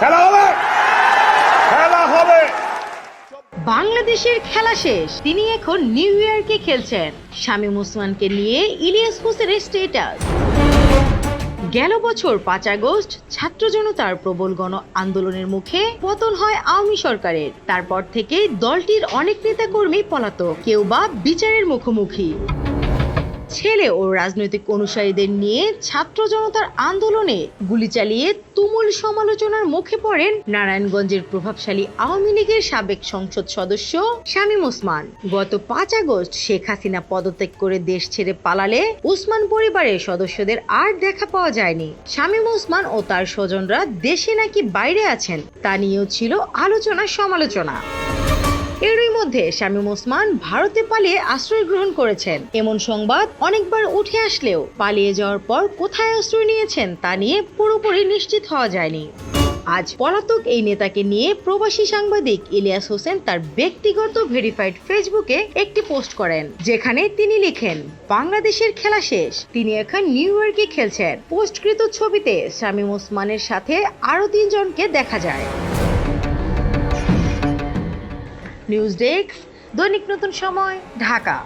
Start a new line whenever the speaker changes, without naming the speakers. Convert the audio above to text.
খেলা হবে। খেলা হবে। বাংলাদেশের খেলা শেষ। তিনি এখন নিউ ইয়র্কে খেলছেন। শামীম ওসমানকে নিয়ে ইলিয়াস হোসেনের স্টেটাস গেল বছর পাঁচ আগস্ট ছাত্র জনতার প্রবল গণ আন্দোলনের মুখে পতন হয় আওয়ামী সরকারের। তারপর থেকে দলটির অনেক নেতাকর্মী পলাতক, কেউ বা বিচারের মুখোমুখি। ছেলে ও রাজনৈতিক অনুসারীদের নিয়ে ছাত্র জনতার আন্দোলনে গুলি চালিয়ে তুমুল সমালোচনার মুখে পড়েন নারায়ণগঞ্জের প্রভাবশালী আওয়ামী লীগের সাবেক সংসদ সদস্য শামীম ওসমান। গত পাঁচ আগস্ট শেখ হাসিনা পদত্যাগ করে দেশ ছেড়ে পালালে ওসমান পরিবারের সদস্যদের আর দেখা পাওয়া যায়নি। শামীম ওসমান ও তার স্বজনরা দেশে নাকি বাইরে আছেন তা নিয়েও ছিল আলোচনা সমালোচনা মধ্যে শামীম ওসমান ভারতে পালিয়ে আশ্রয় গ্রহণ করেছেন। এমন সংবাদ অনেকবার উঠে আসলেও পালিয়ে যাওয়ার পর কোথায় আশ্রয় নিয়েছেন তা নিয়ে পুরোপুরি নিশ্চিত হওয়া যায়নি। আজ পলাতক এই নেতাকে নিয়ে প্রবাসী সাংবাদিক ইলিয়াস হোসেন তার ব্যক্তিগত ভেরিফাইড ফেসবুকে একটি পোস্ট করেন, যেখানে তিনি লিখেন, বাংলাদেশের খেলা শেষ, তিনি এখন নিউ ইয়র্কে খেলছেন। পোস্টকৃত ছবিতে শামীম ওসমানের সাথে আরও তিনজনকে দেখা যায়। নিউজ ডেস্ক দৈনিক নতুন সময় ঢাকা।